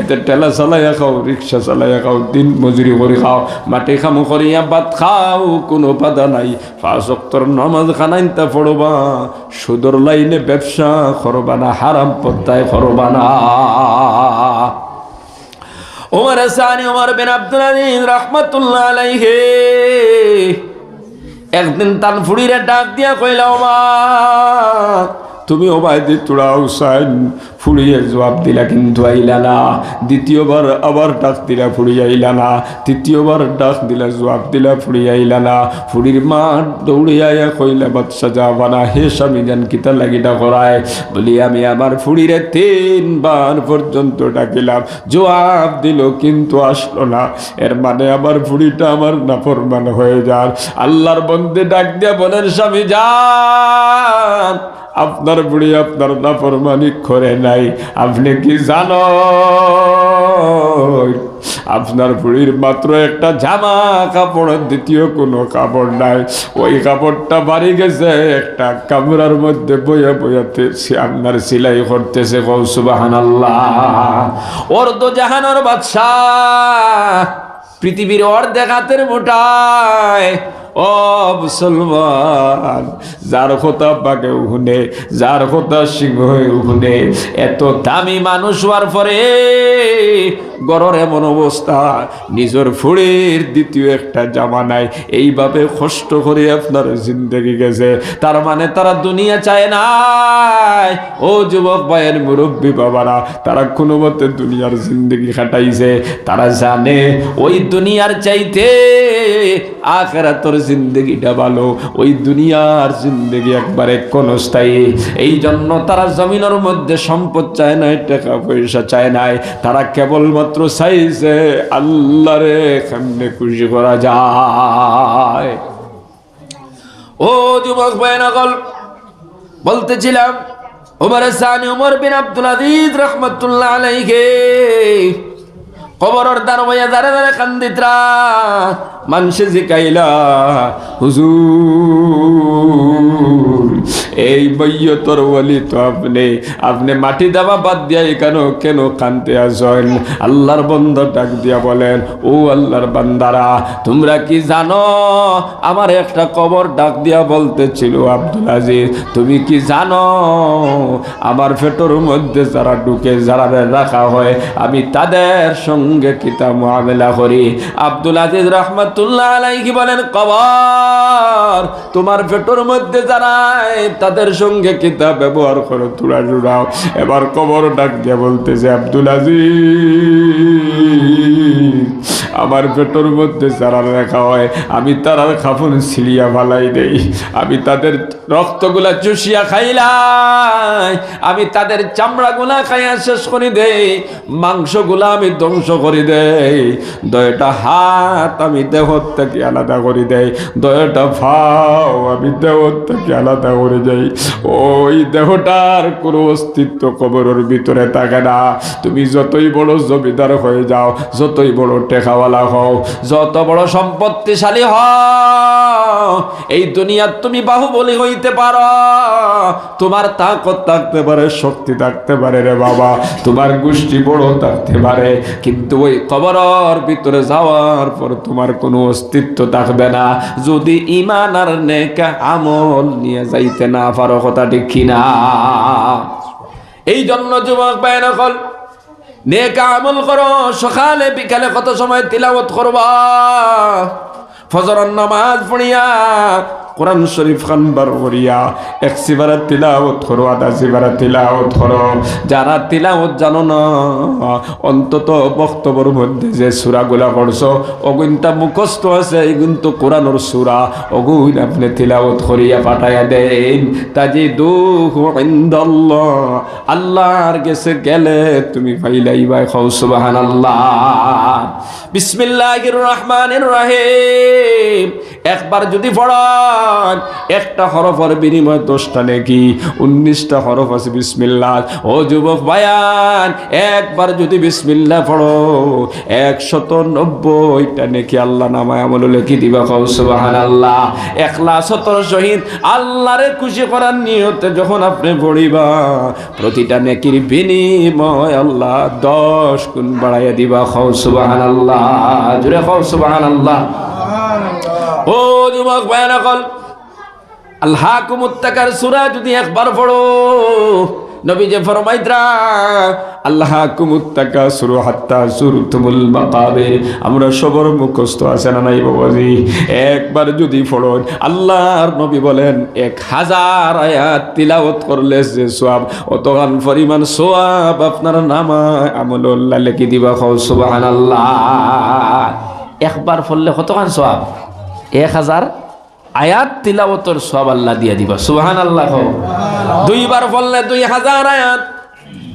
এতে টেলা চালাইয়া খাও, রিক্সা চালাইয়া খাও, দিন মজুরি করে খাও, মাটি খামু করিয়া ভাত খাও, কোনো বাধা নাই। অক্টর নমাজ খানাইনতা পড়বা সুদর লাইনে ব্যবসা করবা না হারাম পত্তায় করবা না। ওমর সানি ওমর বিন আব্দুল আলিম রহমতুল্লাহ আলাইহি। একদিন তার ফুড়িরে ডাক দিয়া কইলা ওমা তুমি ওবায়দি তোরা হুসাইন ফুড়িয়ে জবাব দিলা, কিন্তু আইলা না। দ্বিতীয়বার আবার ডাক দিলা ফুড়ি আইলা না। তৃতীয়বার ডাক দিলা, জবাব দিলা ফুড়ি আইলা না। ফুড়ির মা দৌড়ে আয়া কইলা বাচ্চা যাবা না হে স্বামী জান কিতা লাগিটা করায় বলি, আমি আমার ফুড়িরে তিনবার পর্যন্ত ডাকিলাম। জবাব দিল, কিন্তু আসলো না। এর মানে আমার ফুড়িটা আমার নাফরমান হয়ে যান। আল্লাহর বন্দে ডাক দিয়া বলেন, স্বামী যান আপনার বুড়ি আপনার নাফরমানি করে নাই। আপনি কি জানো আপনার বুড়ির মাত্র একটা জামা কাপড়ের দ্বিতীয় কোনো কাপড় নাই। ওই কাপড়টা বাড়ি গেছে, একটা কামরার মধ্যে বইয়া বইয়াতে আপনার সিলাই করতেছে। কৌসুবাহান আল্লাহ ওর তো জাহানোর বাদশাহ, পৃথিবীর অর্ধেক হাতের মোটায় ও মুসলমান, যার কথা বাগে উহুনে, যার কথা সিংহ উহুনে, এত দামি মানুষ হওয়ার পরে গড়র এমন অবস্থা, নিজের ফুড়ের দ্বিতীয় একটা জামা নাই এইভাবে কষ্ট করে আপনার জিন্দগি গেছে। তার মানে তারা দুনিয়া চায় না ও যুবক ভাইয়ের মুরব্বী বাবারা, তারা কোনো মতে দুনিয়ার জিন্দগি কাটাইছে তারা জানে, ওই দুনিয়ার চাইতে আখেরাতর জিন্দগিটা ভালো। ওই দুনিয়ার জিন্দগি একবারে ক্ষণস্থায়ী এই জন্য তারা জমিনের মধ্যে সম্পদ চায় নাই, টাকা পয়সা চায় নাই। তারা কেবলমাত্র চাইছে আল্লাহরে কেমনে খুশি করা যায়। ও যুবক নকল, বলতেছিলাম, উমর সানি, উমর বিন আব্দুল আজিজ রহমতুল্লাহ আলাইহি। কবরর দ্বার বইয়া দাঁড়ে দাঁড়ে কান্দিত্রা মানুষে জিকাইলা, হুজুর, এই বৈয়তর বলি তো আপনি আপনি মাটি দেওয়া বাদ দিয়া কেন কেন কানতে আসেন? আল্লাহর বন্ধ ডাক দিয়া বলেন, ও আল্লাহর বান্দারা, তোমরা কি জানো, আমার একটা কবর ডাক দিয়া বলতেছিল আব্দুল আজিজ। তুমি কি জানো, আমার ফেটোর মধ্যে যারা ঢুকে, যারা রাখা হয়, আমি তাদের সঙ্গে কিতা মোকাবেলা করি। আব্দুল আজিজ রহমতুল্লাহ আলাইহি বলেন, কবর, তোমার পেটোর মধ্যে যারাই তাদের সঙ্গে কিতাব ব্যবহার করো তুলা জুড়াও। এবার কবর ডাক দিয়ে বলতেছে, আব্দুল আজিজ আমার পেটোর মধ্যে যারা রাখা হয়, আমি তারার খাফন ছিলিয়া ভালাই দেই। আমি তাদের রক্তগুলা চুষিয়া খাইলাই। আমি তাদের চামড়াগুলা খাইয়া শেষ করে দেই। মাংসগুলা আমি ধ্বংস করে দেই। দয়টা হাত আমি দেহ থেকে আলাদা করে দেই। দয়টা ফাও আমি দেহ থেকে আলাদা করে দেই। ওই দেহটার কোনো অস্তিত্ব কবরের ভিতরে থাকে না। তুমি যতই বড় জমিদার হয়ে যাও, যতই বড় টেকাওয়ালা হও, যত বড় সম্পত্তিশালী হও, এই দুনিয়ার তুমি বাহুবলী হইতে পারো। তোমার তাকত থাকতে পারে, শক্তি থাকতে পারে রে বাবা, তোমার গোষ্ঠী বড় থাকতে পারে, কিন্তু ওই কবরের ভিতরে যাওয়ার পর তোমার কোনো অস্তিত্ব থাকবে না। যদি ইমান আর নেকা আমল নিয়ে যাইতে না পারো কথা ঠিক কিনা? এই জন্য যুবক পায় নকল নেকা আমল করো সকালে বিকালে কত সময় তিলাবত করবা? ফজর নামাজ পড়িয়া কোরআন শরীফ খান বার করিয়া এক সিবারা তিলাওত করো, আধা সিবারা তিলাওত করো। যারা তিলাওত জানো না, অন্তত বক্তব্যর মধ্যে যে সুরাগুলা করছ অগুনটা মুখস্থ আছে, এই কিন্তু কোরআনর সুরা। অগুন আপনি তিলাওত করিয়া পাঠাইয়া দেন তাজি দুঃখ আল্লাহর গেছে গেলে তুমি পাইলাই বাই খাও সুবহানাল্লাহ। বিসমিল্লাহির রহমানির রহিম। একবার যদি পড়া ভাই একটা হরফের বিনিময় দশটা নাকি, উনিশটা হরফ আছে বিসমিল্লাহ। ও যুবক ভাইয়ান একবার যদি বিসমিল্লাহ পড়ো, একশত নব্বইটা নাকি আল্লাহ নামায় আমল লেখি দিবা কৌ সুবাহান আল্লাহ একলা সতর শহীদ, আল্লাহরে খুশি করার নিয়তে যখন আপনি পড়িবা, প্রতিটা নেকির বিনিময় আল্লাহ দশ গুণ বাড়াইয়া দিবা কৌ সুবাহান আল্লাহ জুড়ে কৌ সুবাহান আল্লাহ ও যুবক ভাইয়ান কল আল্লাহ কুমুত্তাকার সুরা যদি একবার পড়ো নবী যে ফরমাইত্রা আল্লাহ কুমুত্তাকা সুরু হাত্তা সুরুতুমুল মাকাবির, আমরা সবর মুখস্থ আছে না নাই বাবাজি? একবার যদি পড়ো, আল্লাহর নবী বলেন, এক হাজার আয়াত তিলাওয়াত করলে যে সোয়াব, অতগান পরিমাণ সোয়াব আপনার নামা আমলুল্লাহ লেখি দিবা সুবহানাল্লাহ। একবার ফললে কতখান সব এক হাজার আয়াত তিলাবতর সব আল্লাহ দিয়া দিবা। সুহান আল্লাহ দুইবার ফললে দুই হাজার আয়াত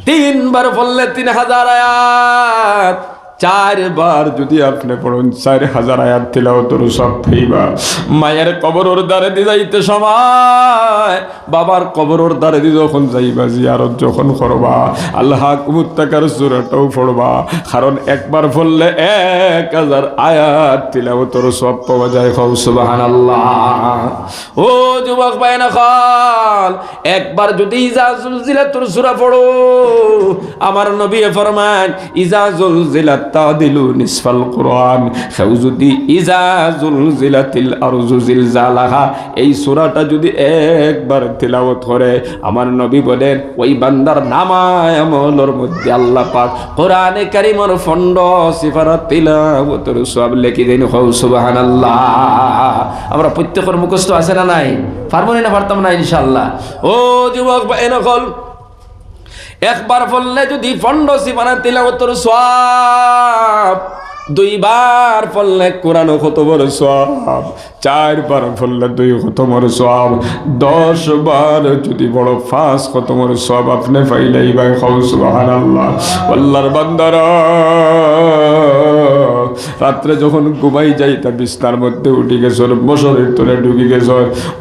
তিনবার ফললে তিন হাজার আয়াত। চারবার যদি আপনি পড়ুন চার হাজার আয়াত তিলাওয়াতর সব পাইবা মায়ের কবরের দ্বারে দি যাইতে সময়, বাবার কবরের দ্বারে দি যখন যাইবা, জিয়ারত যখন করবা, আল্লাহ কুমুত্তাকার সুরাটাও পড়বা। কারণ একবার পড়লে এক হাজার আয়াত তিলাওয়াতর সব পাওয়া যায়। খাও সুবহানাল্লাহ। ও যুবক ভাই না খাল, একবার যদি ইজাজুল জিলাতুর সূরা পড়ো, আমার নবী ফরমান ইজাজুল জিলাত তাদিলু নিসফাল কোরআন। সেও যদি ইজাজুল জিলাতিল আরজু জিলজালাহা। এই সূরাটা যদি একবার তিলাওয়াত করে, আমার নবী বলেন, ওই বান্দার নামায় আমলের মধ্যে আল্লাহ পাক কোরআনে কারিমর ফন্ড সিফারা তিলাওয়াতের সব লেখি দেন। হৌ সুবহানাল্লাহ। আমরা প্রত্যেকের মুখস্থ আছে না নাই? পারব না, পারতাম না, ইনশাআল্লাহ। ও যুবক এনকল একবার পড়লে যদি ফন্ড সিফারা তোর সব দুইবার পড়লে কোরআন বড় সব চারবার পড়লে দুই খতমর সব দশ বার যদি বড় ফাঁস খতমর সব আপনি পাইলেই ভাই খাও সুবাহান আল্লাহ আল্লাহর বান্দারা। রাত্রে যখন ঘুমাই যাই, তা বিছনার মধ্যে উঠে গেছ বছরের তোলে ঢুকে গেছ।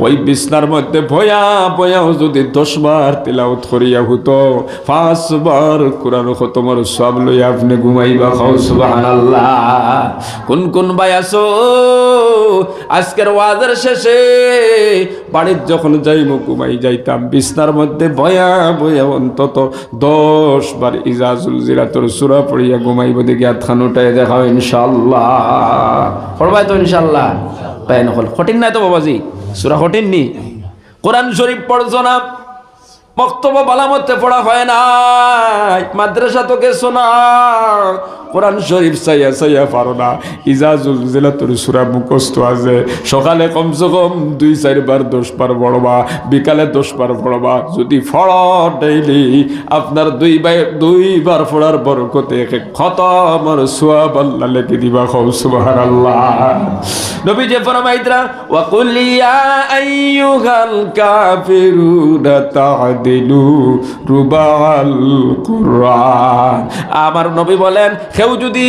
ওই বিছনার মধ্যে ভয়া ভয়াও যদি দশ বার তিলাউত করিয়া হতো পাঁচবার কোরআন খতমর সব লই আপনি ঘুমাইবা খাও সুবাহান আল্লাহ কোন কোন ভাই আসো আজকের ওয়াজের শেষে বাড়ির যখন যাইব ঘুমাই যাইতাম, বিছনার মধ্যে ভয়া ভয়া অন্তত দশ বার ইজাজুল জিরাতর সুরা পড়িয়া ঘুমাইব দেখি আতখান উঠাই দেখাও ইনশাল্লাহ পড়বাই তো ইনশাল্লাহ পায় নকল। কঠিন নাই তো বাবাজি। সুরা কঠিন নি। কোরআন শরীফ পড়ছো না? বক্তব্য বালামতে পড়া হয় না মাদ্রাসা তোকে গেছো না। কোরআন শরীফ চাইয়া চাইয়া পারো না। ইজাজুল জেলাতুর সুরা মুখস্থ আছে। সকালে কমসে কম দুই চারবার দশ বার পড়বা, বিকালে দশ বার পড়বা। যদি ফড় ডেইলি আপনার দুই বাই দুইবার পড়ার বরকতে খতমর সোয়াব আল্লাহ লেখে দিবা খৌ সুবাহান আল্লাহ নবী যে ফরমাইতরা ওয়া কুল ইয়া আইয়ুহাল কাফিরুনা তা'দিলু রুবাল কুরআন। আমার নবী বলেন কেউ যদি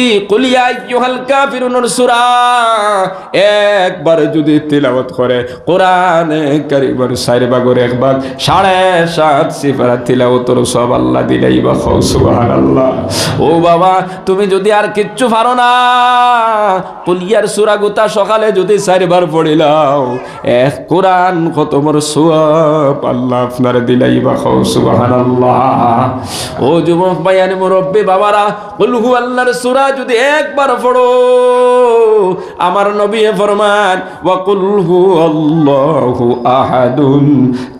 একবার যদি তিলাওয়াত করে, কোরআনে কারিমের চার ভাগের এক ভাগ, সাড়ে সাত সিফারা তিলাওয়াতর সব আল্লাহ দিলেই বা সুবহানাল্লাহ। ও বাবা, তুমি যদি আর কিচ্ছু পারো না কুলিয়ার সূরা গোতা সকালে যদি চারবার পড়িলাও এক কোরআন খতমর সোয়াব আল্লাহ আপনার দিলাই বা খাও সুবহানাল্লাহ। ও যুবক ভাইয়ান মুরব্বী বাবারা কুলহু আল্লাহর সূরা যদি একবার পড়ো, আমার নবী ফরমান ওয়া কুলহু আল্লাহু আহাদুন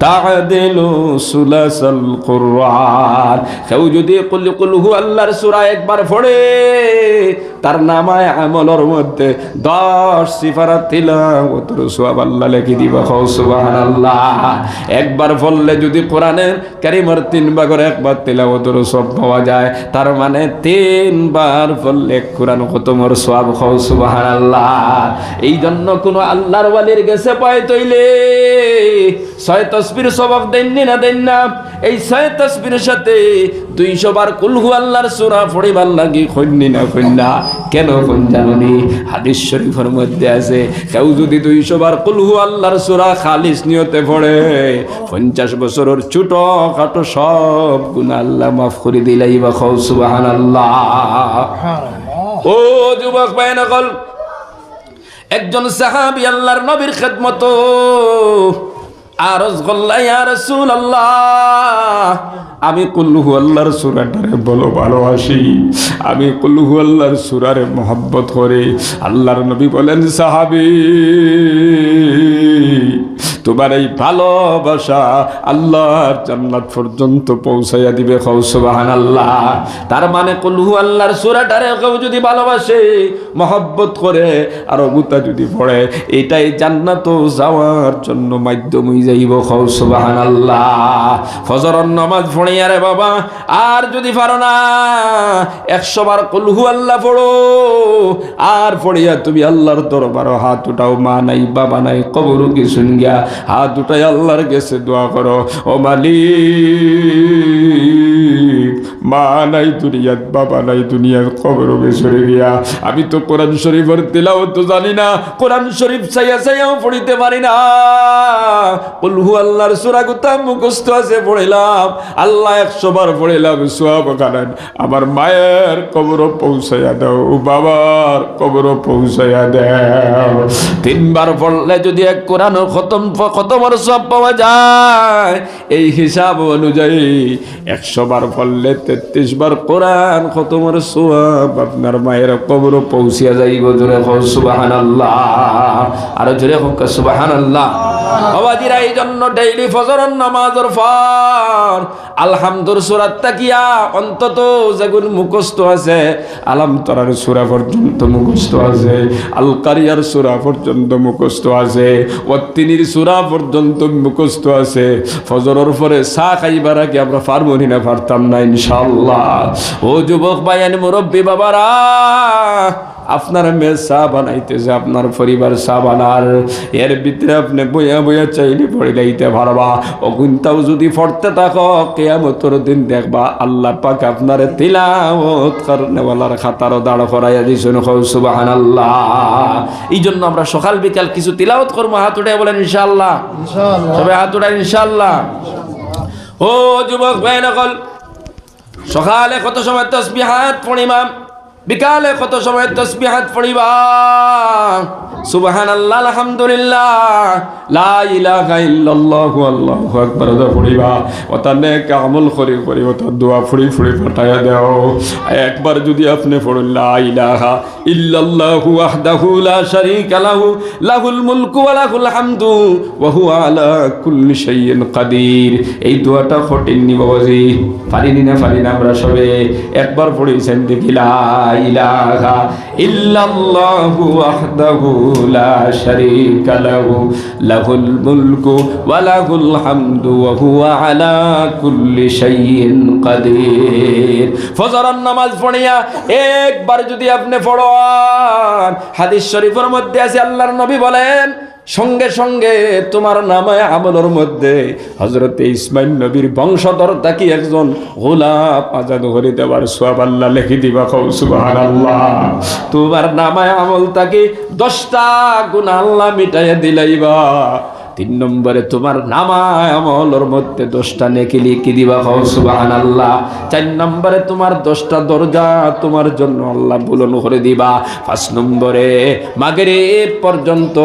তা'দিলু সুলাসাল কুরআন। কেউ যদি কুল কুলহু আল্লাহর সূরা একবার পড়ে তার নামায় আমলের মধ্যে দশ সিফারা তিলাওয়াতের সওয়াব আল্লাহ লিখে দিবা। সুবহানাল্লাহ। একবার পড়লে যদি কোরআনের কারিমের তিন ভাগের একবার তিলাওয়াতের সব পাওয়া যায়, তার মানে তিনবার পড়লে কোরআন খতমের সব সুবাহান আল্লাহ এই জন্য কোনো আল্লাহর ওয়ালির গেছে পায় তৈলে। ছয় তসবির স্বভাব দেননি না দেন না? এই ছয় তসবির সাথে দুইশো বার কুলহু আল্লাহর সুরা ফড়িবার লাগি খন্নি না খন্না কেন জানুনি হাদিস শরীফের মধ্যে আছে কেউ যদি দুইশো বার কুলহু আল্লাহর সুরা খালিস নিয়তে পড়ে পঞ্চাশ বছরের ছোট খাটো সব গুণা আল্লাহ মাফ করে দিলাই বা খৌ সুবাহান আল্লাহ ও যুবক ভাই নকল একজন সাহাবি আল্লাহর নবীর খেদমত আমি কুল্লুহু আল্লাহর সুরাটারে বলো ভালোবাসি। আমি কুল্লুহু আল্লাহর সুরারে মোহাব্বত করে। আল্লাহর নবী বলেন, সাহাবি, তোমার এই ভালোবাসা আল্লাহর জান্নাত পর্যন্ত পৌঁছাইয়া দিবে কৌসুবাহান আল্লাহ তার মানে কুল্লুহু আল্লাহর সুরাটারে কেউ যদি ভালোবাসে মহব্বত করে আর অগুতা যদি পড়ে, এটাই জান্নাত যাওয়ার জন্য মাধ্যম হয়ে যাইব খৌ সুবাহান আল্লাহ নামাজ পড়িয়া রে বাবা, আর যদি পারো না, একশো বার কুলহু আল্লাহ পড়ো, আর পড়িয়া তুমি আল্লাহর দরবার হাত উঠাও, মা নাই, বাবা নাই, কবর কিছু গিয়া, হাত উঠাই আল্লাহর গেছে দোয়া করো, ও মালিক, মা নাই দুনিয়াত, বাবা নাই দুনিয়ার কবর বেসরে গিয়া, আমি তো কোরআন শরীফের দিলাও তো জানি না, কোরআন শরীফ চাইয়া চাইয়াও পড়িতে পারি না। কুলহু আল্লাহর সুরা গুতা মুখস্থ আছে, পড়িলাম। আল্লাহ একশো বার পড়িলাম সোয়াব কারণ আমার মায়ের কবর পৌঁছাইয়া দাও, বাবার কবর পৌঁছাইয়া দাও। তিনবার পড়লে যদি এক কোরআন খতম, খতমর সব পাওয়া যায়, এই হিসাব অনুযায়ী একশো বার পড়লে তেত্রিশ বার কোরআন খতমর সোয়াব আপনার মায়ের কবর পৌঁছিয়া যাইব জোরে সুবাহান আল্লাহ আরও জোরে হোক সুবাহান আল্লাহ বাবাজিরা এই জন্য ডেইলি ফজরন নামাজের পর আলহামদুর সুরাত তাকিয়া অন্তত যেগুন মুখস্থ আছে, আলাম তরার সুরা পর্যন্ত মুখস্থ আছে আল কারিয়ার সুরা পর্যন্ত মুখস্থ আছে সুরা পর্যন্ত মুখস্থ আছে। ফজরের পরে চা খাইবার আগে আমরা পারবনি না পারতাম না ইনশাল্লাহ ও যুবক ভাইয়ানি মুরব্বী বাবারা, আপনার মেয়ে চা বানাইতেছে, আপনার পরিবার চা বানার। এর ভিতরে আপনি বইয়া বইয়া চাইলে পড়িলাইতে পারবা। অগুনটাও যদি পড়তে থাকো কেয়ামতর দিন দেখবা আল্লাহ পাক আপনার তিলাওত করনেওয়ালার খাতারও দাঁড় করাইয়া দিছেন। সুবাহান আল্লাহ এই জন্য আমরা সকাল বিকাল কিছু তিলাওত করব। হাত উঠে বলেন ইনশাআল্লাহ। সবাই হাত উঠায় ইনশাআল্লাহ। ও যুবক ভাই নকল। সকালে কত সময় তসবিহাত পড়িমাম? বিকালে কত সময় তসবিহাত পড়িবা? সুবহান আল্লাহ আলহামদুলিল্লাহ। লা ইলাহা ইল্লাল্লাহু, আল্লাহু আকবার দা পড়িবা। ওটা নেক আমল করি করি ওটা দোয়া ফুড়ি ফুড়ি ফাটায়া দাও। একবার যদি আপনি পড়ুন, লা ইলাহা ইল্লাল্লাহু ওয়াহদাহু লা শারীকা লাহু, লাহুল মুলকু ওয়া লাহুল হামদু, ওয়া হুয়া আলা কুল্লি শাইইন কাদির। এই দোয়াটা ফটেননি বাবাজি। পারিনি না পারি না আমরা সবে। একবার পড়েছেন দেখি, লা ইলাহা ইল্লাল্লাহু ওয়াহদাহু লা শারীকা লাহু, লাহুল মুলকু ওয়া লাহুল হামদু ওয়া হুয়া আলা কুল্লি শাইইন কাদির। ফজরের নামাজ পড়িয়া একবার যদি আপনি পড়ান, হাদিস শরীফের মধ্যে আছে, আল্লাহর নবী বলেন সঙ্গে সঙ্গে তোমার নামে আমলের মধ্যে হজরত ইসমাইল নবীর বংশধর তাকি একজন গোলাপ আজাদ করে দেবার সব আল্লাহ লেখি দিবা কৌ সুবাহ আল্লাহ তোমার নামায় আমল তাকে দশটা গুণ আল্লাহ মিটাইয়া দিলাইবা। তিন নম্বরে তোমার নামায় আমলের মধ্যে দশটা নেকি লিখি দিবা সুবাহান আল্লাহ চার নম্বরে তোমার দশটা দরজা তোমার জন্য আল্লাহ বুলন করে দিবা। পাঁচ নম্বরে মাগের পর্যন্ত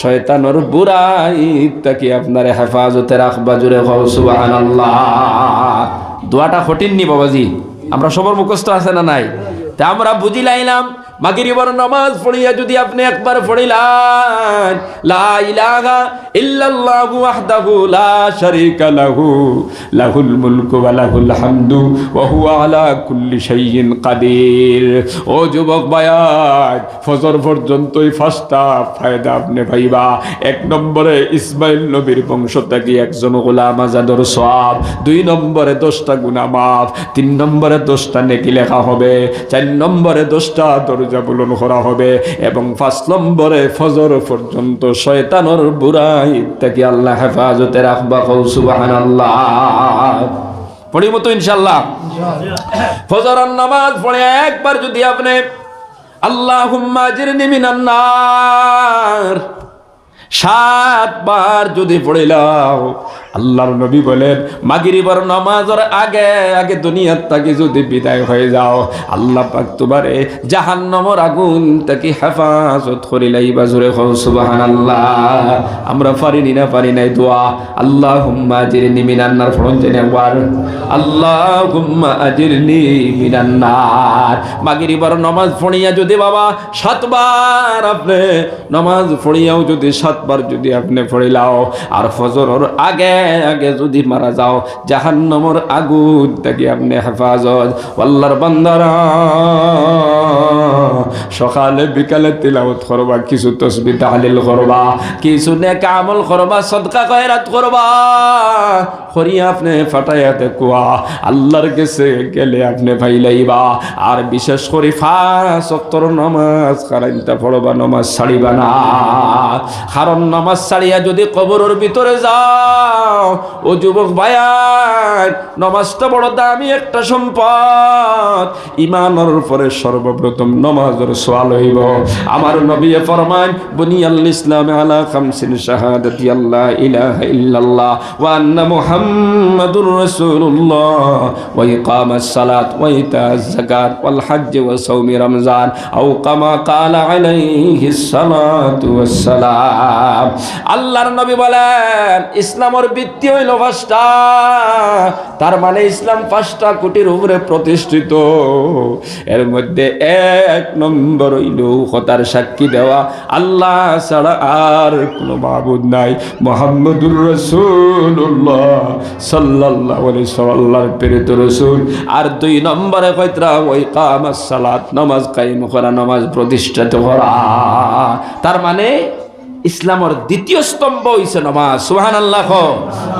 শয়তানোর বুড়াই তাকে আপনার হেফাজতে রাখবা জুড়ে সুবাহান আল্লাহ দোয়াটা হটিননি বাবাজি, আমরা সবার মুখস্থ আছে না নাই? তা আমরা বুঝি লাইলাম মাগরিবর নামাজ পড়িয়া যদি আপনি একবার পড়িলেন, লা লাহু ও যুবক বায়াত ফজর ফার্স্টটা ফায়দা আপনি এক নম্বরে ইসমাইল নবীর বংশ থেকে একজন গোলাম আজাদর সওয়াব, দুই নম্বরে দশটা গুনাহ মাফ, তিন নম্বরে দশটা নেকি লেখা হবে, চার নম্বরে দশটা দরজা বুলন করা হবে এবং পাঁচ নম্বরে ফজর পর্যন্ত শয়তানোর বুড়াই থেকে আল্লাহ হেফাজতে রাখবা কৌ সুবাহান আল্লাহ পড়িব তো ইনশাল্লাহ ফজর নামাজ পড়ে একবার যদি আপনি আল্লাহুম্মা আজরিনি মিনান সাতবার যদি পড়িলাও আল্লাহর নবী বলেন, মাগরিবার নামাজের আগে আগে দুনিয়ার তাকে যদি বিদায় হয়ে যাও, আল্লাহ পাক তোমারে জাহান্নামের আগুন থেকে হেফাজত করিলাই বা জোরে হও সুবহানাল্লাহ। আমরা পারিনি না, পারি নাই দোয়া। আল্লাহুম্মা আজরিনি মিনান নার ফরন জেনে একবার। আল্লাহুম্মা আজরিনি মিনান নার। মাগরিবার নামাজ পড়িয়া যদি বাবা, সাতবার আপনি, নামাজ পড়িয়াও যদি সাতবার যদি আপনি পড়িলাও, আর ফজরের আগে আগে যদি মারা যাও, জাহান্নমর আগুন থেকে আপনি হেফাজত। আল্লাহর বান্দারা, সকালে বিকালে তিলাওত করবা, কিছু তসবি তাহলিল করবা, কিছু নেক আমল করবা, সদকা কয়রাত করবা। করিয়া আপনি ফাটাইয়াতে কুয়া আল্লাহর কাছে গেলে আপনি ভাইলাইবা আর বিশেষ করে ফাঁস অক্তর নমাজ কারাইনটা পড়বা, নমাজ ছাড়িবা না। কারণ নমাজ ছাড়িয়া যদি কবরের ভিতরে যাও, ও যুবক ভাইয়ার, নমাজটা বড় দামি একটা সম্পদ। ইমানের পরে সর্বপ্রথম নমাজের সোয়াল হইব। আমার নবী ফরমান, বুনিয়াল ইসলাম আলা খামসিন শাহাদাতি আল্লাহ ইলাহা ইল্লাল্লাহ ওয়া আন্না মুহাম্মাদুর রাসূলুল্লাহ। ওয়া ইকামাস সালাত ওয়া ইতাজ যাকাত, ওয়াল হজ্জ, ওয়া সাওমি রমজান। আও কামা কালা আলাইহিস সালাতু ওয়াস সালাম আল্লাহর নবী বলেন, ইসলামের ভিত্তি হইল পাঁচটা। তার মানে ইসলাম পাঁচটা কোটির উপরে প্রতিষ্ঠিত। এর মধ্যে এক নম্বর হইল কথার সাক্ষী দেওয়া। আল্লাহ ছাড়া আর কোনো মাহবুদ নাই। মোহাম্মদুর রসুল্লাহ প্রেরিত আর দুই নম্বরে কয়তরা সালাত, নামাজ কায়েম করা, নামাজ প্রতিষ্ঠিত করা। তার মানে ইসলামর দ্বিতীয় স্তম্ভ হইছে নমাজ। সুহান আল্লাহ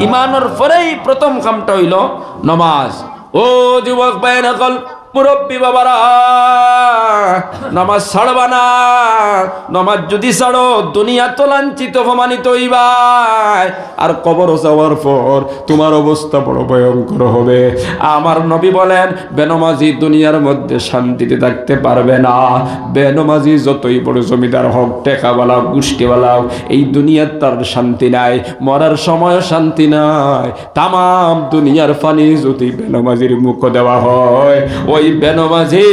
ইমানের পরেই প্রথম কামটা হইল নমাজ। ও যুবক বাইন মুরব্বী বাবারা, নামাজ ছাড়বা না, নামাজ যদি ছাড়ো দুনিয়া তো লাঞ্ছিত, অপমানিত আর কবর যাওয়ার পর তোমার অবস্থা বড় ভয়ঙ্কর হবে। আমার নবী বলেন, বেনমাজি দুনিয়ার মধ্যে শান্তিতে থাকতে পারবে না। বেনমাজি যতই বড় জমিদার হোক টেকাওয়ালা গোষ্ঠীওয়ালা এই দুনিয়ার তার শান্তি নাই, মরার সময় শান্তি নাই। তামাম দুনিয়ার ফানি যদি বেনমাজির মুখ দেওয়া হয়, ওই বেনমাজি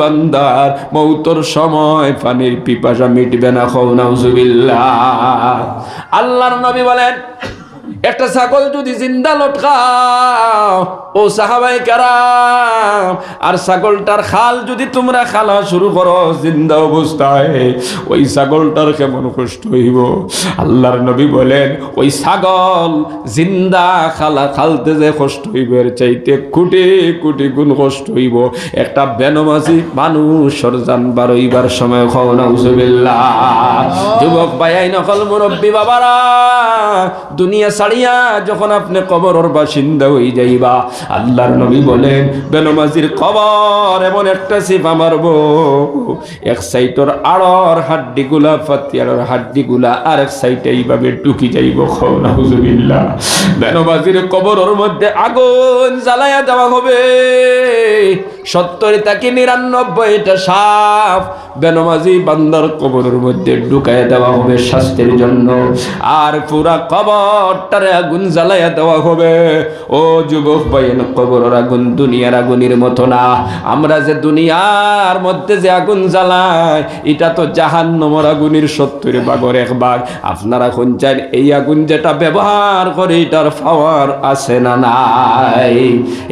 বান্দার মৌতর সময় পানির পিপাসা মিটবে না খৌ নাউজুবিল্লাহ। আল্লাহর নবী বলেন একটা ছাগল যদি জিন্দা লটকাও, ও সাহাবাই কারাম, আর ছাগলটার খাল যদি তোমরা খালা শুরু করো, জিন্দা অবস্থায় ওই ছাগলটার কেমন কষ্ট হইব? আল্লাহর নবী বলেন, ওই ছাগল জিন্দা খালা খালতে যে কষ্ট হইব, এর চাইতে কোটি কোটি গুণ কষ্ট হইব। একটা বেনমাজি মানুষের জানবার হইবার সময় না যুবক ভাইয়াই নকল মুরব্বী বাবারা, দুনিয়া ছাড়িয়া যখন আপনি কবরের বাসিন্দা হয়ে যাইবা, আল্লাহর নবী বলেন, বেনমাজির কবর এমন একটা সিফা মারব। এক সাইটর আড়র হাড্ডি গুলা ফাতিয়ার হাড্ডি গুলা আর এক সাইটে এইভাবে টুকি যাইব খোনা বেনমাজির কবরের মধ্যে আগুন জ্বালায়া দেওয়া হবে। সত্তর তাকে নিরানব্বইটা সাপ বেনমাজি বান্দার কবরের মধ্যে ঢুকাইয়া দেওয়া হবে স্বাস্থ্যের জন্য। আর পুরা কবরটারে আগুন জ্বালাইয়া দেওয়া হবে। ও যুবক বাইন কবরের আগুন দুনিয়ার আগুনের মতো না। আমরা যে দুনিয়ার মধ্যে যে আগুন জ্বালাই, এটা তো জাহান্নমর আগুনের সত্তর ভাগর এক ভাগ আপনারা কোন চান এই আগুন যেটা ব্যবহার করে, এটার পাওয়ার আছে না নাই?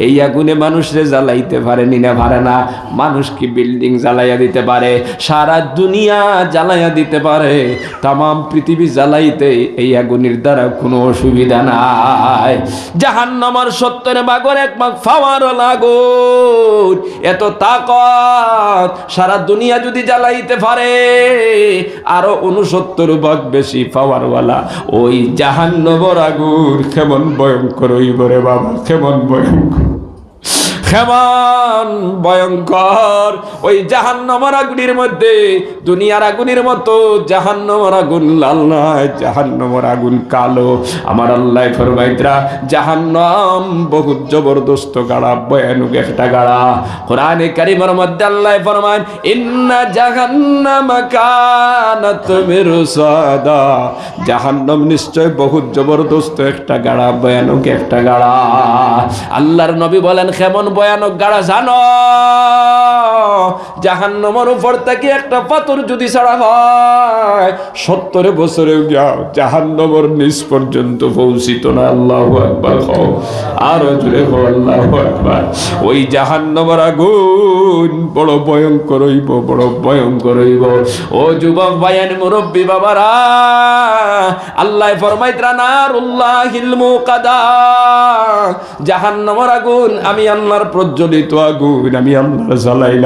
এই আগুনে মানুষরে জ্বালাইতে পারেনি না পারে না, মানুষ কি বিল্ডিং জ্বালাইয়া দিতে পারে? সারা দুনিয়া জ্বালাইয়া দিতে পারে। তাম পৃথিবী জ্বালাইতে এই আগুনের দ্বারা কোনো অসুবিধা নাই। জাহান্নামার সত্তর বাগর এক মাস ফাওয়ার লাগুন। এত তাকত সারা দুনিয়া যদি জ্বালাইতে পারে, আরও উনসত্তর ভাগ বেশি পাওয়ারওয়ালা ওই জাহান্নবর আগুন কেমন ভয়ঙ্কর হইব রে বাবা, কেমন ভয়ঙ্কর। খেমান ভয়ঙ্কর। ওই জাহান্নামের আগুনের মধ্যে, দুনিয়ার আগুনের মতো, জাহান্নামের আগুন লাল নয়, জাহান্নামের আগুন কালো। আমার আল্লাহ ফরমাইতরা জাহান্নাম বহুত জবরদস্ত গাড়া, ভয়ানক একটা গাড়া। কোরআনে কারিমের মধ্যে আল্লাহ ফরমান ইন্না জাহান্নাম কানাত মিরসাদা। জাহান্নাম নিশ্চয় বহুত জবরদস্ত একটা গাড়া, ভয়ানক একটা গাড়া। আল্লাহর নবী বলেন কেমন ভয়ানক গাড়া জানো। জাহান্নামের উপর থেকে একটা পাথর যদি ছাড়া হয়, সত্তর বছরে জাহান্নামের নিচ পর্যন্ত পৌঁছিত না, আল্লাহ একবার হও আর জুড়ে হও আল্লাহ একবার ওই জাহান্নামের আগুন বড় ভয়ঙ্কর হইব, বড় ভয়ঙ্কর হইব। ও যুবক ভাইয়ান মুরব্বী বাবারা আল্লাহ ফরমাইত্রা নারুল্লাহিল মুকাদা জাহান্নামের আগুন, আমি আল্লাহর প্রজ্বলিত আগুন, আমি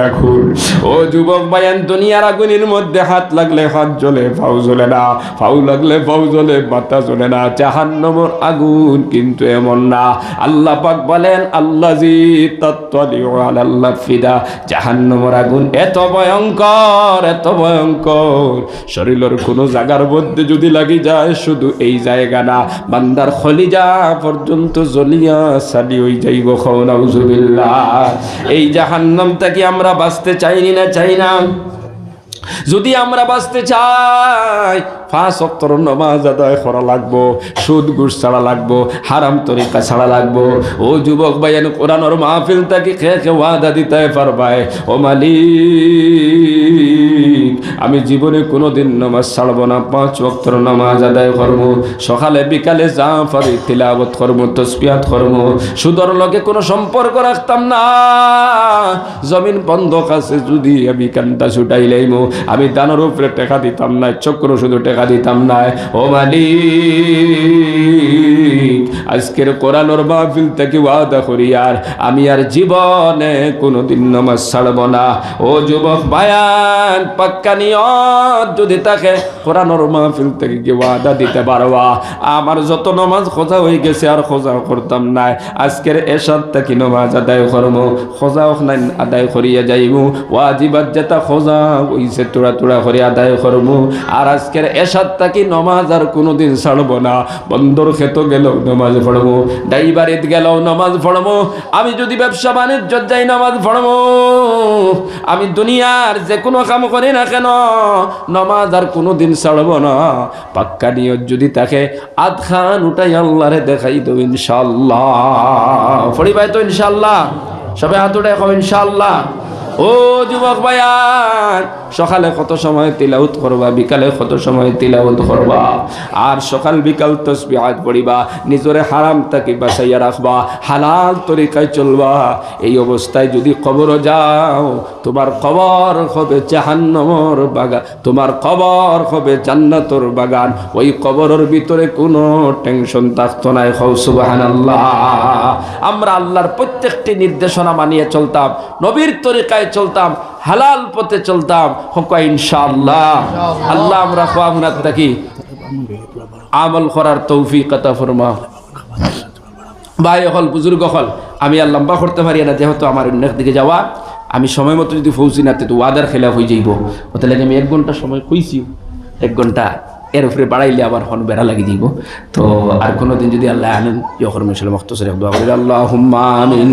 আগুন। ও যুবক ভাইয়ান দুনিয়ার আগুনের মধ্যে হাত লাগলে হাত জ্বলে ফাউ জ্বলে না। ফাউ লাগলে ফাউ জ্বলে জ্বলে না। আগুন কিন্তু এমন না। আল্লাহ পাক বলেন আল্লাহ জি আলাল্লাহ ফিদা জাহান্নামের আগুন এত ভয়ঙ্কর এত ভয়ঙ্কর। শরীরের কোনো জায়গার মধ্যে যদি লাগি যায় শুধু এই জায়গা না, বান্দার খলিজা পর্যন্ত জ্বলিয়া সালি ওই যাইব খৌনাউজুবিল্লাহ এই জাহান্নাম থেকে আমরা বাঁচতে চাইনি না চাই না? যদি আমরা বাঁচতে চাই, পাঁচ অক্তর নমাজ আদায় করা লাগবো, সুদ, ঘুষ ছাড়া লাগবো, হারাম তরিকা ছাড়া লাগবো। ও যুবক ভাইয়ান কোরআনর মাহফিল তাকে খেয়ে খেয়ে ওয়াদা দিতে পারবাই। ও মালিক, আমি জীবনে কোনোদিন নমাজ ছাড়বো না, পাঁচ অক্তর নমাজ আদায় করব। সকালে, বিকালে যা পারি তিলাবত করব তসপিয়াত করব। সুদর লগে কোনো সম্পর্ক রাখতাম না। জমিন বন্ধক আছে, যদি আমি কান্তা ছুটাই লাইমো। আমি দানোর উপরে টেকা দিতাম না চক্র শুধু টেকা দিতাম না ও মালিক, আজকের কোরআনোর মাহফিল থেকে ওয়াদা করি আর, আমি আর জীবনে কোনোদিন নামাজ ছাড়ব না। ও যুবক বায়ান, পাক্কা নিয়ত যদি তাকে কোরআনোর মাহফিল থেকে কি ওয়াদা দিতে পারবা। আমার যত নামাজ খোঁজা হয়ে গেছে আর খোঁজা করতাম না আজকের এসার থেকে নামাজ আদায় করব খোঁজা নাই, আদায় করিয়া যাইব। ওয়াজিবাত যেটা খোঁজা হইছে তোড়া তোড়া করে আদায় করব আর আজকের এসার থাকি নমাজ আর কোনোদিন ছাড়বো না। বন্দর খেত গেলেও নমাজ পড়ব ডাইবারিত গেলেও নমাজ পড়ব আমি যদি ব্যবসা বাণিজ্য যাই নামাজ পড়ব আমি দুনিয়ার যে কোনো কাম করি না কেন, নমাজ আর কোনোদিন ছাড়বো না। পাক্কা নিয়ত যদি তাকে আধ খান উঠাই আল্লাহরে দেখাই দেব ইনশাল্লাহ পড়িবাই তো ইনশাল্লাহ সবাই হাত উঠে খাব ইনশাল্লাহ ও যুবক ভাইয়ান, সকালে কত সময় তিলাউত করবা, বিকালে কত সময় তিলাউত করবা? আর সকাল বিকাল তসবিহাত পড়িবা, নিজরে হারাম তাকে বাঁচাইয়া রাখবা, হালাল তরিকায় চলবা। এই অবস্থায় যদি কবর যাও, তোমার কবর হবে জাহান্নমর বাগান তোমার কবর হবে জান্নাতর বাগান। ওই কবরের ভিতরে কোনো টেনশন থাকতো না হৌ সুবহানাল্লাহ। আমরা আল্লাহর প্রত্যেকটি নির্দেশনা মানিয়ে চলতাম। নবীর তরিকায় চলতাম হালাল পথে চলতাম। হকা ইনশাআল্লাহ। আল্লাহ আমরা খাওয়া থাকি আমল করার তৌফিক আতা ফরমা। ভাই হল বুজুর্গ হল আমি আর লম্বা করতে পারি না যেহেতু আমার অন্য দিকে যাওয়া। আমি সময় মতো যদি পৌঁছি না তো ওয়াদার খেলা হয়ে যাইব ওতে লাগে আমি এক ঘণ্টা সময় কইছি। এক ঘণ্টা এর উপরে বাড়াইলে আবার হন বেড়া লাগিয়ে দিব। তো আর কোনো দিন যদি আল্লাহ আনেন ইয়কর মিশাল মখতসর দোয়া করি আল্লাহ আমিন।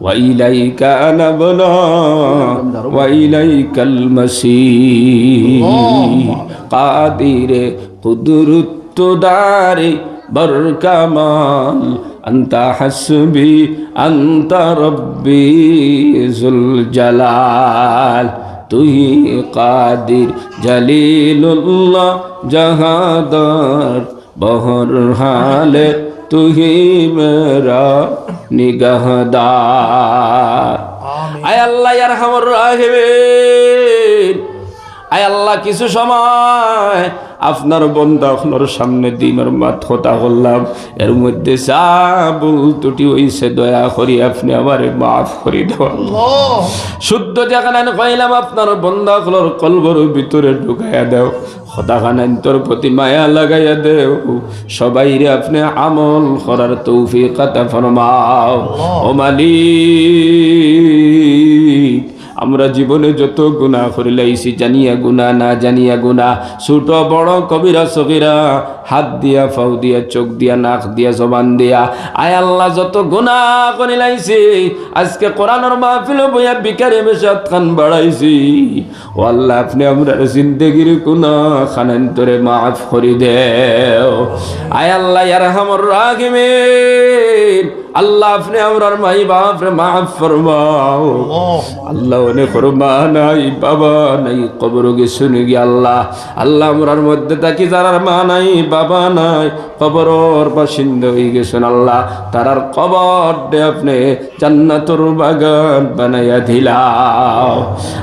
وإليك أنبنا وإليك المسير قادر قدرت داري بركمال أنت حسبي أنت ربي ذو الجلال তুই কাদির জলিলুল্লাহ জাহাদার বহর হালে নিগাহদার আয় আল্লাহ আয় আল্লাহ কিছু সময় আপনার বন্ধা আপনার সামনে দিনের মাত কথা করলাম এর মধ্যে যা ভুল ত্রুটি হইছে দয়া করি আপনি আমারে মাফ করি দেওয়া শুদ্ধ যেখানে কইলাম আপনার বন্ধা কলবর ভিতরে ঢুকাইয়া দেও সদাখানান তোর প্রতি মায়া লাগাইয়া দেও। সবাই রে আপনি আমল করার ফরমাও। ও আমরা জীবনে যত গুণা করিলাইছি, জানিয়া গুণা না জানিয়া গুণা ছোট বড় কবিরা সবিরা হাত দিয়া, ফাউ দিয়া, চোখ দিয়া, নাক দিয়া, জবান দিয়া। আয় আল্লাহ, যত গুণা করিলাইছি আজকে কোরআনের মাহফিল বইয়া বিকারে বেশাত খান বাড়াইছি। ও আল্লাহ, আপনি আমরা জিন্দগির গুণা খানান্তরে মাফ করি দেও। আয় আল্লাহ ইয়ার হামর রাগিমিন আল্লাহ, আপনি আমরার মাই বাপ রে মাফ ফরমাও। আল্লাহ, অনেক মা নাই বাবা নাই, কবর গেছু নাকি আল্লাহ। আল্লাহ, আমরার মধ্যে থাকি, যারার মা নাই বাবা নাই, কবরর বাসিন্দা হয়ে গেছেন আল্লাহ। তারার কবর দে আপনি জান্নাতুর বাগান বানাইয়া দিলা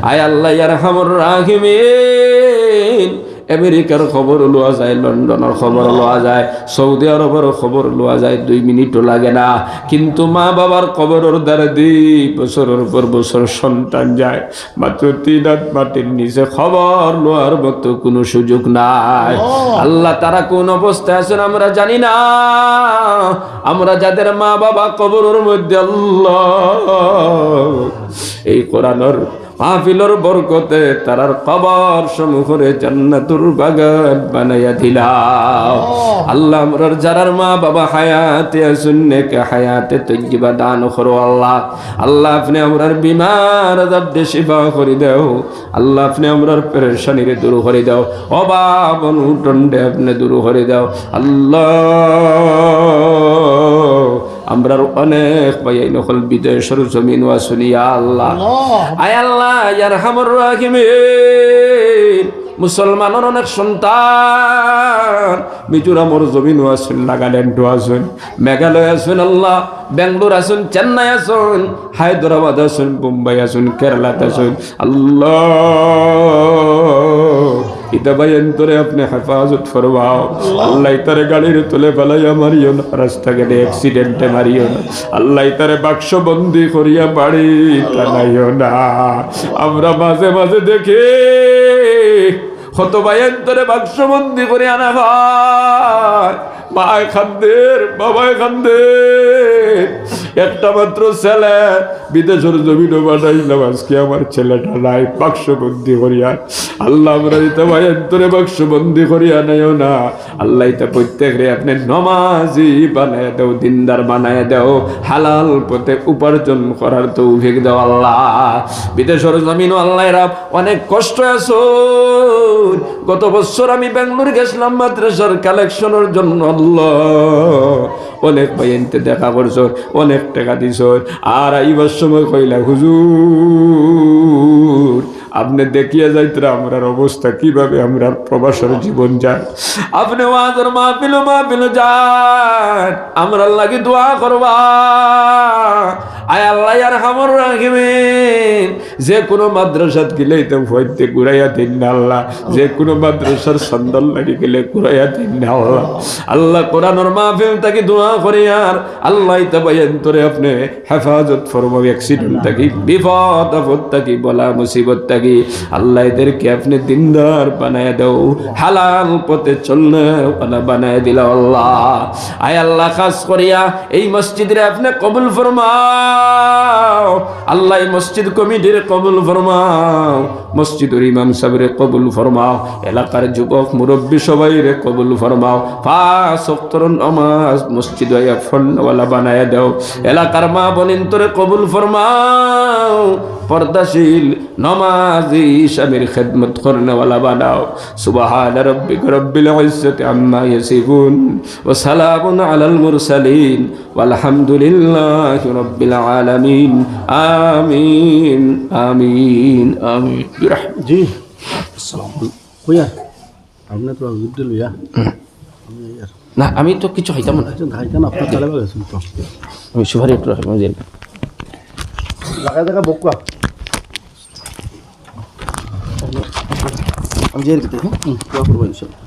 আয় আল্লাহ ইয়ার হামর রাহিমিন। আমেরিকার খবর লোয়া যায় লন্ডনের খবর লোয়া যায় সৌদি আরবের খবর লোয়া যায় দুই মিনিটও লাগে না। কিন্তু মা বাবার খবরের দ্বারা দুই বছরের পর বছর সন্তান যায়। মাত্র তিন হাত মাটির নিচে খবর লোয়ার মতো কোনো সুযোগ নাই। আল্লাহ। তারা কোন অবস্থায় আছেন আমরা জানি না। আমরা যাদের মা বাবা কবরের মধ্যে আল্লাহ। এই কোরআনের মাহফিলর বরকতে তারার কবর সমুখরে জান্নাতুর বাগান বানাইয়া দিলাও আল্লাহ। আমরার যারার মা বাবা হায়াতে আসুন নেকে হায়াতে তৈজিবা দান করো আল্লাহ। আল্লাহ আপনি আমরার বিমার আজাবদে শিফা করে দেও। আল্লাহ আপনি আমরার পেরেশানিরে দূর করে দাও। অভাব অনুটন্ডে আপনি দূর করে দাও। আল্লাহ আমরার অনেক পাইয়াই নকল বিদেশের জমিন ওয়া শুনিয়া আল্লাহ। আয় আল্লাহ ইয়ার হামর রাখিমিন মুসলমানের অনেক সন্তান। মিজোরামর জমিনও আছেন নাগাল্যান্ডও আছেন মেঘালয় আছেন আল্লাহ। বেঙ্গলোর আছেন চেন্নাই আছেন হায়দ্রাবাদ আছেন মুম্বাই আছেন কেরালাতে আছেন আল্লাহ। ইতা ভাই অন্তরে আপনি হেফাজত ফরমাও। আল্লাহ তারে গাড়ির তুলে ফেলাইয়া মারিও না, রাস্তাঘাটে অ্যাক্সিডেন্টে মারিও না। আল্লাহ তারে বাক্স বন্দি করিয়া বাড়ি টানাইও না। আমরা মাঝে মাঝে দেখি বাক্স বন্দি করে আনা ভাই খান্দের একটা মাত্র ছেলে বিদেশের জমিনও আজকে আমার ছেলেটা নাই, বাক্সবন্দি করিয়া। আল্লাহ ভাই বাক্সবন্দি করিয়া নেও না। আল্লাহ প্রত্যেক রে আপনি নমাজি বানায় দেও, দিনদার বানায় দেও, হালাল পথে উপার্জন করার তো উভেক দেও আল্লাহ। বিদেশের জমিনও আল্লাহ রাব অনেক কষ্ট আছো। গত বছর আমি বেঙ্গলোর গেছিলাম মাদ্রাসার কালেকশনের জন্য আল্লাহ। অনেক ভাইনতে দেখা করছ অনেক টাকা দিছ আর আইবার সময় কইলা হুজুর আপনি দেখিয়ে যাইতে আমরার অবস্থা কীভাবে, আমরার প্রবাসের জীবন যায় আপনি ওয়াজের মাহফিল মাহফিল যান আমরা লাগি দোয়া করবা। আয় আল্লাহ আর হামর রাখিবেন যে কোনো মাদ্রাসাত গেলে তো ভয়তে ঘুরাইয়া দিন না আল্লাহ। যে কোনো মাদ্রাসার সন্দাল লাগি গেলে ঘুরাইয়া দিন না আল্লাহ। আল্লাহ কোরআনের মাহফিল তাকে দোয়া করে আর আল্লাহ তাবাইন তোরে আপনি হেফাজত ফরমাও অ্যাক্সিডেন্ট থাকি, বিপদ, আপদ থাকি, বলা মুসিবত থাকি আল্লাহ এদেরকে আপনি দিনদার বানায় দাও, হালাল পথে চলনে ওলা বানায় দিল আল্লাহ। আয় আল্লাহ, খাস করিয়া এই মসজিদে আপনি কবুল ফরমাও আল্লাহ মসজিদ কমিটির কবুল ফরমাও, মসজিদুর ইমাম সাহেবের কবুল ফরমাও, এলাকার যুবক, মুরব্বী সবাই রে কবুল ফরমাও। পাঁচ নমাজ মসজিদ ফলওয়ালা বানায় দাও, এলাকার মা বলেন তোরে কবুল ফরমাও, পর্দাশীল নমাজ স্বামীর খেদমত করেনওয়ালা বানাও। সুবাহান রব্বিক রব্বিল ইজ্জতি আম্মা সালামুন আলাল মুরসালিন আলহামদুলিল্লাহ রব্বিল আলমিন। আ আমিন আমিন আমিন। জি। আপনি তো দিল ইয়া। না আমি তো কিছু খাইতাম না। আচ্ছা, খাইতাম আপনার তালে আমি সুভারি একটু রাখলাম জেল লাগা দেখা বকুয়া আমি জেল দিতে হ্যাঁ করব ইনশাল্লাহ।